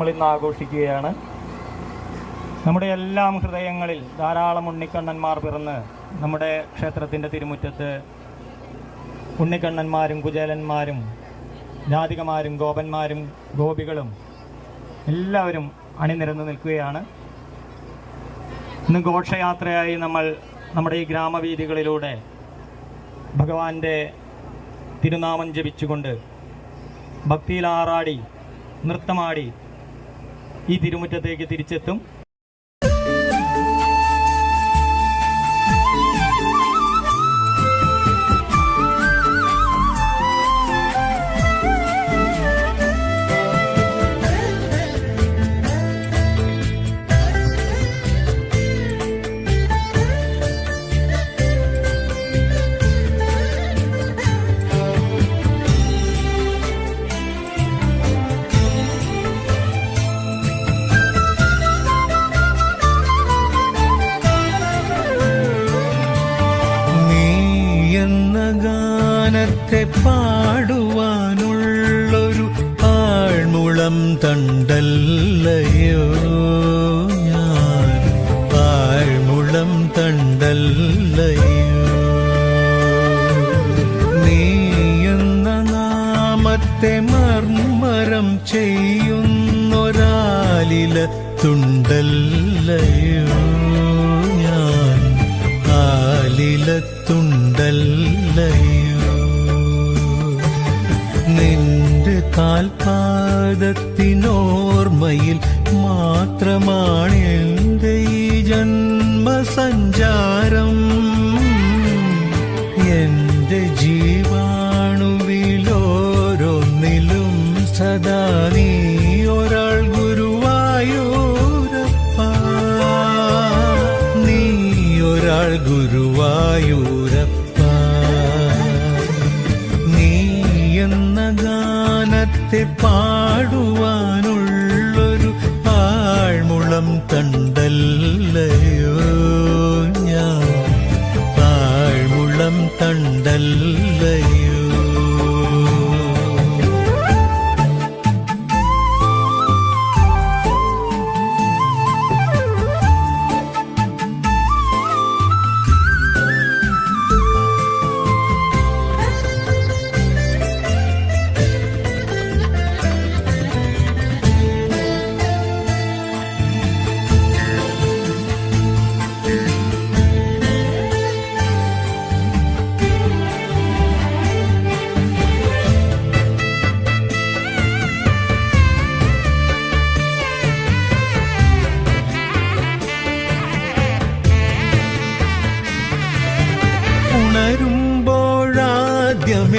നമ്മൾ ഇന്ന് ആഘോഷിക്കുകയാണ്. നമ്മുടെ എല്ലാം ഹൃദയങ്ങളിൽ ധാരാളം ഉണ്ണിക്കണ്ണന്മാർ പിറന്ന് നമ്മുടെ ക്ഷേത്രത്തിന്റെ തിരുമുറ്റത്ത് ഉണ്ണിക്കണ്ണന്മാരും കുചേലന്മാരും ജാതികമാരും ഗോപന്മാരും ഗോപികളും എല്ലാവരും അണിനിരന്ന് നിൽക്കുകയാണ്. ഇന്ന് ഘോഷയാത്രയായി നമ്മൾ നമ്മുടെ ഈ ഗ്രാമവീഥികളിലൂടെ ഭഗവാന്റെ തിരുനാമം ജപിച്ചുകൊണ്ട് ഭക്തിയിലാറാടി നൃത്തമാടി ഈ തിരുമുറ്റത്തേക്ക് തിരിച്ചെത്തും. ഗാനത്തെ പാടുവാനുള്ളൊരു ആഴ്മുളം തണ്ടല്ലയോ ഞാൻ? തണ്ടല്ലയോ? നീ എന്ന നാമത്തെ മർമ്മരം ചെയ്യുന്നൊരാലില തുണ്ടല്ലയോ ഞാൻ? ആലിലത്തുണ്ടല്ലയോ കാൽപാദത്തിനോർമ്മയിൽ മാത്രമാണ് എന്റെ ഈ ജന്മസഞ്ചാരം. എന്റെ ജീവാണുവിലോരൊന്നിലും സദാ നീ ഒരാൾ ഗുരുവായൂരപ്പ. നീ ഒരാൾ ഗുരുവായൂരപ്പ പാടുവാനുള്ളൊരു ആഴ്മുളം തണ്ടല്ലയോ ഞാൻ? ആഴ്മുളം തണ്ടല്ലയോ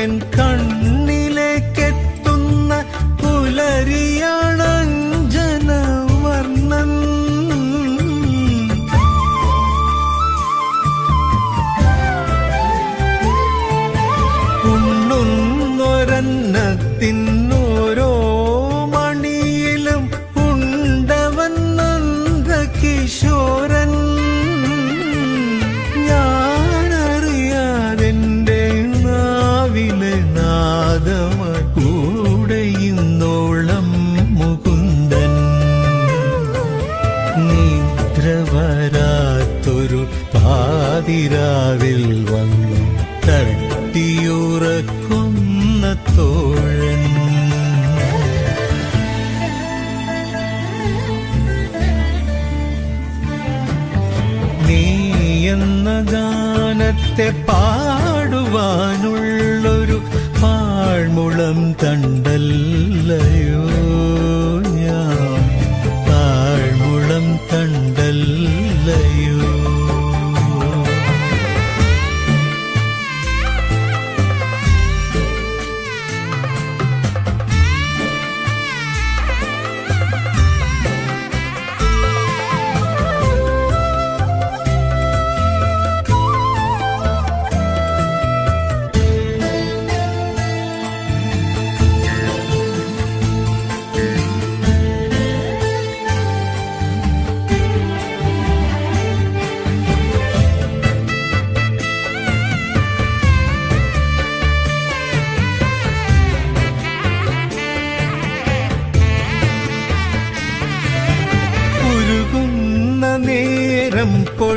என் கண்ணே ഗാനത്തെ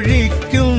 പൊഴിക്കുന്ന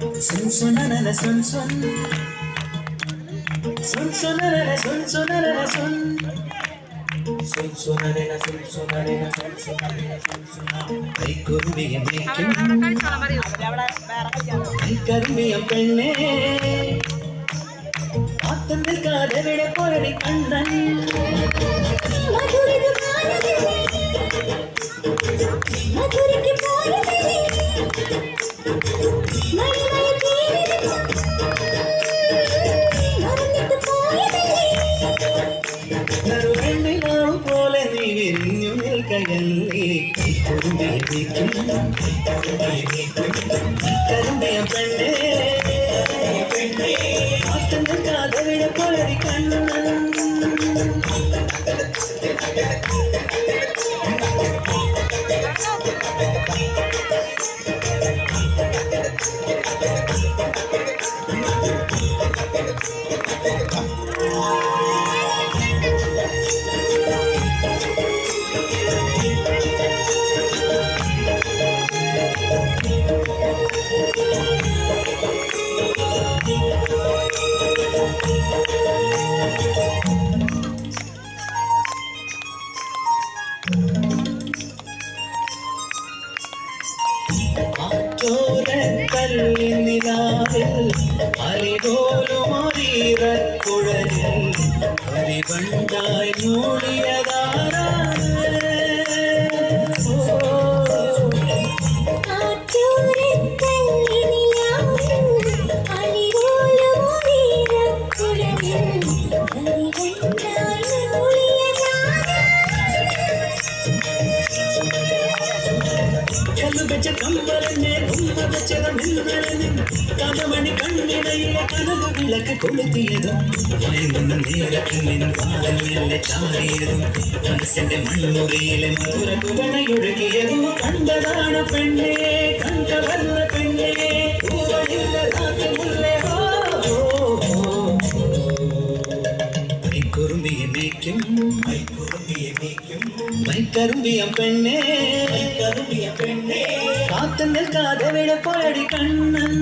சொல் சொன்னல சொல் சொல். சொல் சொன்னல சொல் சொன்னல சொல். சொல் சொன்னல சொல் சொன்னல சொல் சொன்னல சொல் சொன்ன கை குருவிய மேய்க்கும் கை கருமிய பெண்ணே. பார்த்தந்தில் காதவிட பொருளை கண்ணன் கருமைய பெண்ணே மாறீரத் குழலில் அறிவண்டாய் மூடியதாய் വെച്ച കമ്പലഞ്ഞ് ഉമ്മ വെച്ചത് മിന്നലഞ്ഞ് കഥമണി കണ്ണിടയിലെ കനക വിളക്ക് കൊളുത്തിയതും മയങ്ങുന്ന നേരത്തിൻ പാലമെല്ലെ ചാടിയതും മനസ്സിന്റെ മണ്ണുറിയിലെ മധുര കുവണയൊഴുകിയതും കണ്ടതാണ് പെണ്ണേ കണ്ടവർന്ന പെണ്ണേ. മൈക്കുറുമ്പിയെ മേയ്ക്കും கை கரும்பிய பெண்ணே கை கரும்பிய பெண்ணே. காத்தங்கள் காத விட பாடி கண்ணன்.